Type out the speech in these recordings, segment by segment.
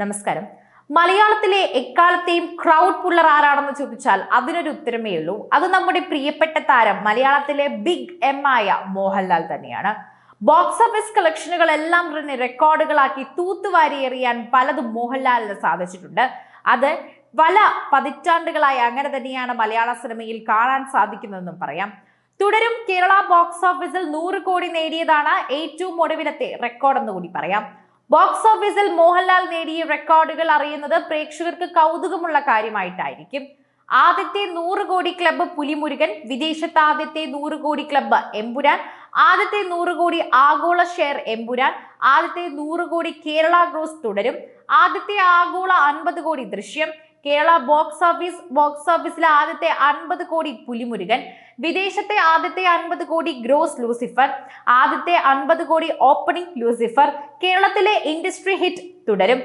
നമസ്കാരം. മലയാളത്തിലെ എക്കാലത്തെയും ക്രൗഡ് പുള്ളർ ആരാണെന്ന് ചോദിച്ചാൽ അതിനൊരു ഉത്തരമേ ഉള്ളൂ. അത് നമ്മുടെ പ്രിയപ്പെട്ട താരം മലയാളത്തിലെ ബിഗ് എം ആയ മോഹൻലാൽ തന്നെയാണ്. ബോക്സ് ഓഫീസ് കളക്ഷനുകൾ എല്ലാം തന്നെ റെക്കോർഡുകളാക്കി തൂത്തുവാരി എറിയാൻ പലതും മോഹൻലാലിന് സാധിച്ചിട്ടുണ്ട്. അത് പല പതിറ്റാണ്ടുകളായി അങ്ങനെ തന്നെയാണ് മലയാള സിനിമയിൽ കാണാൻ സാധിക്കുന്നതെന്നും പറയാം. തുടരും കേരള ബോക്സ് ഓഫീസിൽ നൂറ് കോടി നേടിയതാണ് ഏറ്റവും ഒടുവിലത്തെ റെക്കോർഡ് എന്ന് കൂടി പറയാം. ബോക്സ് ഓഫീസിൽ മോഹൻലാൽ നേടിയ റെക്കോർഡുകൾ അറിയുന്നത് പ്രേക്ഷകർക്ക് കൗതുകമുള്ള കാര്യമായിട്ടായിരിക്കും. ആദ്യത്തെ നൂറ് കോടി ക്ലബ്ബ് പുലിമുരുകൻ വിദേശത്ത് ആദ്യത്തെ നൂറ് കോടി ക്ലബ്ബ് എമ്പുരാൻ ആദ്യത്തെ നൂറ് കോടി ആഗോള ഷെയർ എമ്പുരാൻ ആദ്യത്തെ നൂറ് കോടി കേരള ഗ്രോസ് തുടരും ആദ്യത്തെ ആഗോള അൻപത് കോടി ദൃശ്യം കേരള ബോക്സ് ഓഫീസ് ബോക്സ് ഓഫീസിലെ ആദ്യത്തെ അൻപത് കോടി പുലിമുരുകൻ വിദേശത്തെ ആദ്യത്തെ അൻപത് കോടി ഗ്രോസ് ലൂസിഫർ ആദ്യത്തെ അൻപത് കോടി ഓപ്പണിംഗ് ലൂസിഫർ കേരളത്തിലെ ഇൻഡസ്ട്രി ഹിറ്റ് തുടരും.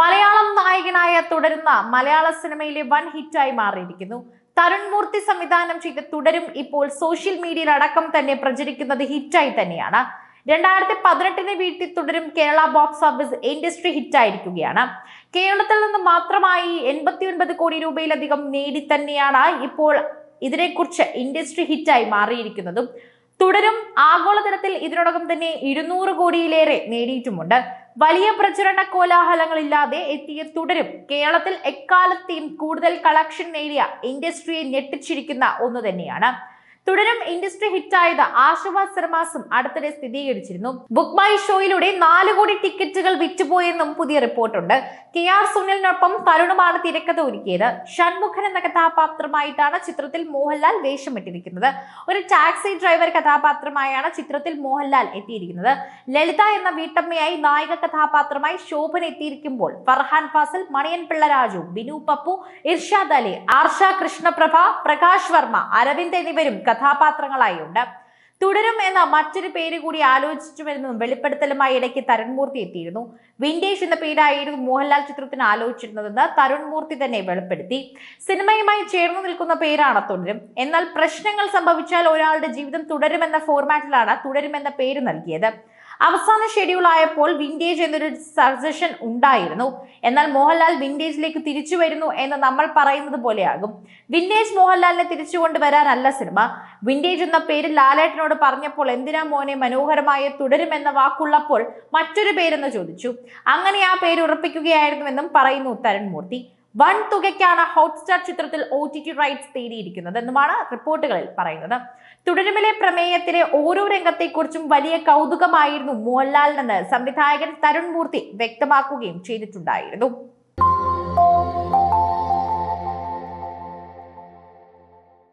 മലയാളം നായകനായ തുടരുന്ന മലയാള സിനിമയിലെ വൻ ഹിറ്റായി മാറിയിരിക്കുന്നു. തരുൺ മൂർത്തി സംവിധാനം ചെയ്ത് തുടരും ഇപ്പോൾ സോഷ്യൽ മീഡിയയിൽ അടക്കം തന്നെ പ്രചരിക്കുന്നത് ഹിറ്റായി തന്നെയാണ്. രണ്ടായിരത്തി പതിനെട്ടിനെ വീട്ടിൽ Thudarum Kerala box office industry hit ഹിറ്റായിരിക്കുകയാണ്. കേരളത്തിൽ നിന്ന് മാത്രമായി എൺപത്തി ഒൻപത് കോടി രൂപയിലധികം നേടി തന്നെയാണ് ഇപ്പോൾ ഇതിനെക്കുറിച്ച് ഇൻഡസ്ട്രി ഹിറ്റായി മാറിയിരിക്കുന്നതും. തുടരും ആഗോളതലത്തിൽ ഇതിനോടകം തന്നെ ഇരുന്നൂറ് കോടിയിലേറെ നേടിയിട്ടുമുണ്ട്. വലിയ പ്രചരണ കോലാഹലങ്ങളില്ലാതെ എത്തിയ തുടരും കേരളത്തിൽ എക്കാലത്തെയും കൂടുതൽ കളക്ഷൻ നേടിയ ഇൻഡസ്ട്രിയെ ഞെട്ടിച്ചിരിക്കുന്ന ഒന്ന് തന്നെയാണ്. തുടരും ഇൻഡസ്ട്രി ഹിറ്റായത് ആശ്വാസ് സിനിമാസും അടുത്തിടെ സ്ഥിരീകരിച്ചിരുന്നു. ബുക്ക് മൈ ഷോയിലൂടെ നാല് കോടി ടിക്കറ്റുകൾ വിറ്റുപോയെന്നും പുതിയ റിപ്പോർട്ടുണ്ട്. കെ ആർ സുനിലിനൊപ്പം തരുണുമാണ് തിരക്കഥ ഒരുക്കിയത്. ഷൺമുഖൻ എന്ന കഥാപാത്രമായിട്ടാണ് ചിത്രത്തിൽ മോഹൻലാൽ വേഷമിട്ടിരിക്കുന്നത്. ഒരു ടാക്സി ഡ്രൈവർ കഥാപാത്രമായാണ് ചിത്രത്തിൽ മോഹൻലാൽ എത്തിയിരിക്കുന്നത്. ലളിത എന്ന വീട്ടമ്മയായി നായിക കഥാപാത്രമായി ശോഭൻ എത്തിയിരിക്കുമ്പോൾ ഫർഹാൻ ഫാസിൽ മണിയൻ പിള്ള രാജു ബിനു പപ്പു ഇർഷാദ് അലി ആർഷ കൃഷ്ണപ്രഭ പ്രകാശ് വർമ്മ അരവിന്ദ് എന്നിവരും കഥാപാത്രങ്ങളായി ഉണ്ട്. തുടരും എന്ന മറ്റൊരു പേര് കൂടി ആലോചിച്ചു വരുന്നതും വെളിപ്പെടുത്തലുമായി ഇടയ്ക്ക് തരുൺമൂർത്തി എത്തിയിരുന്നു. വിൻഡേഷ് എന്ന പേരായിരുന്നു മോഹൻലാൽ ചിത്രത്തിന് ആലോചിച്ചിരുന്നതെന്ന് തരുൺമൂർത്തി തന്നെ വെളിപ്പെടുത്തി. സിനിമയുമായി ചേർന്ന് നിൽക്കുന്ന പേരാണ് തുടരും. എന്നാൽ പ്രശ്നങ്ങൾ സംഭവിച്ചാൽ ഒരാളുടെ ജീവിതം തുടരുമെന്ന ഫോർമാറ്റിലാണ് തുടരുമെന്ന പേര് നൽകിയത്. അവസാന ഷെഡ്യൂൾ ആയപ്പോൾ വിന്റേജ് എന്നൊരു സജഷൻ ഉണ്ടായിരുന്നു. എന്നാൽ മോഹൻലാൽ വിന്റേജിലേക്ക് തിരിച്ചു വരുന്നു എന്ന് നമ്മൾ പറയുന്നത് പോലെയാകും. വിന്റേജ് മോഹൻലാലിനെ തിരിച്ചു കൊണ്ടുവരാനല്ല സിനിമ വിന്റേജ് എന്ന പേര് ലാലേട്ടനോട് പറഞ്ഞപ്പോൾ എന്തിനാ മോനെ മനോഹരമായ തുടരുമെന്ന വാക്കുള്ളപ്പോൾ മറ്റൊരു പേരെന്ന് ചോദിച്ചു. അങ്ങനെ ആ പേര് ഉറപ്പിക്കുകയായിരുന്നുവെന്നും പറയുന്നു തരുൺമൂർത്തി. വൻ തുകയ്ക്കാണ് ഹോട്ട്സ്റ്റാർ ചിത്രത്തിൽ ഒ ടി ടി റൈറ്റ്സ് തേടിയിരിക്കുന്നത് എന്നുമാണ് റിപ്പോർട്ടുകളിൽ പറയുന്നത്. തുടരുമിലെ പ്രമേയത്തിലെ ഓരോ രംഗത്തെക്കുറിച്ചും വലിയ കൗതുകമായിരുന്നു മോഹൻലാലിനെന്ന് സംവിധായകൻ തരുൺ മൂർത്തി വ്യക്തമാക്കുകയും ചെയ്തിട്ടുണ്ടായിരുന്നു.